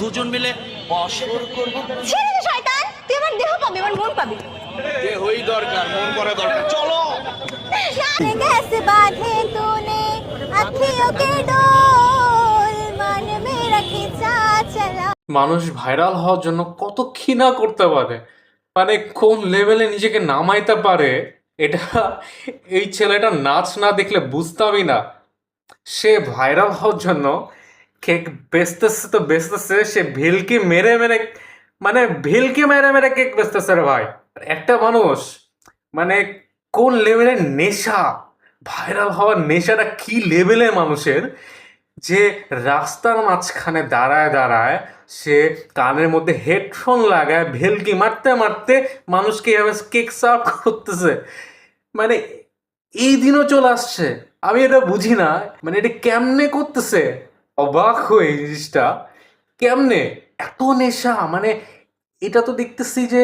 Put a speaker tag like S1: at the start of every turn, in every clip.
S1: দুজন মিলে অসর করব
S2: ছেড়ে দে শয়তান তুই আমার দেহ পাবি আমার মন পাবি
S1: দেহই দরকার মন করা দরকার চলো
S2: कैसे बांधे तूने अखियों के डोल मन में रखी चा चला
S3: মানুষ ভাইরাল হওয়ার জন্য কত খিনা করতে পারে মানে কোন লেভেলে নিজেকে নামাইতে পারে এটা এই ছেলেটা নাচ না দেখলে বুঝতামই না সে ভাইরাল হওয়ার জন্য কেক বেচতেছে তো বেচতেছে সে ভিলকি মেরে মেরে মানে ভিলকি মেরে মেরে কেক বেচতেছে রে ভাই। একটা মানুষ মানে কোন লেভেলের নেশা ভাইরাল হওয়ার নেশাটা কি লেভেলে মানুষের, যে রাস্তার মাঝখানে দাঁড়ায় দাঁড়ায় সে কানের মধ্যে হেডফোন লাগায় ভেলকি মারতে মারতে মানুষকে এভাবে কেক সার্ভ করতেছে। মানে এই দিনও চলে আসছে, আমি এটা বুঝি না মানে এটা কেমনে করতেছে? অবাক হয়ে জিনিসটা। কেমনে? এত নেশা মানে এটা তো দেখতেছি যে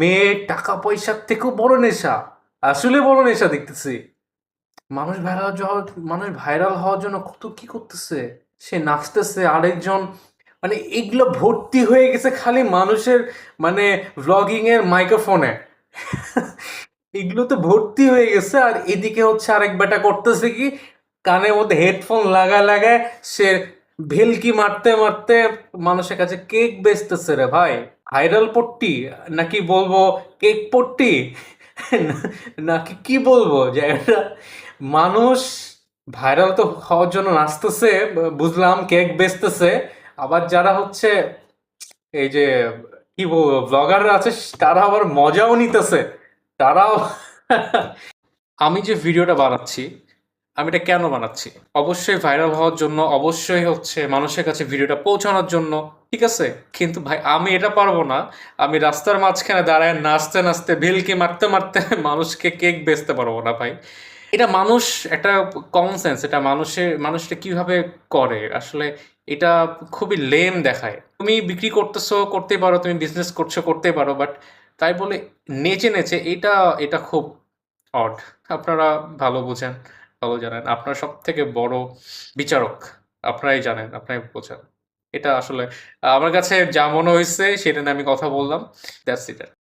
S3: মেয়ে টাকা পয়সার থেকেও বড় নেশা। আসলে বড় নেশা দেখতেছি। মানুষ ভাইরাল হওয়ার মানুষ ভাইরাল হওয়ার জন্য কত কি করতেছে? সে নাচতেছে আরেকজন মানে এগুলো ভর্তি হয়ে গেছে খালি মানুষের মানে ভ্লগিং এর মাইক্রোফোনে এগুলো তো ভর্তি হয়ে গেছে, আর এদিকে হচ্ছে আরেক বেটা করতেছে কি কানের মধ্যে হেডফোন লাগা লাগায় সে ভেলকি মারতে মারতে মানুষের কাছে কেক বেচতেছে রে ভাই। ভাইরাল পট্টি? নাকি বলব কেক পট্টি? নাকি কি বলব? যে মানুষ ভাইরাল তো হওয়ার জন্য নাচতেছে, বুঝলাম, কেক বেচতেছে। আবার যারা হচ্ছে এই যে, কি বলব ব্লগাররা আছে, তারা আবার মজাও নিতেছে। তারাও আমি যে ভিডিওটা বানাচ্ছি আমি এটা কেন বানাচ্ছি? অবশ্যই ভাইরাল হওয়ার জন্য, অবশ্যই হচ্ছে মানুষের কাছে ভিডিওটা পৌঁছানোর জন্য, ঠিক আছে? কিন্তু ভাই, আমি এটা পারব না। আমি রাস্তার মাঝখানে দাঁড়ায় নাচতে নাচতে ভেলকি মারতে মারতে মানুষকে কেক বেচতে পারব না ভাই। এটা মানুষ, একটা কমন সেন্স এটা মানুষের মানুষটা কীভাবে করে? আসলে এটা খুবই লেম দেখায়। তুমি বিক্রি করতেছো করতে পারো, তুমি বিজনেস করছ করতে পারো বাট তাই বলে নেচে নেচে, এটা এটা খুব অড আপনারা ভালো বোঝেন। ভালো জানেন। আপনার সব থেকে বড় বিচারক আপনারাই জানেন, আপনারাই বোঝেন। এটা আসলে আমার কাছে যা মনে হয়েছে সেটা নিয়ে আমি কথা বললাম। That's it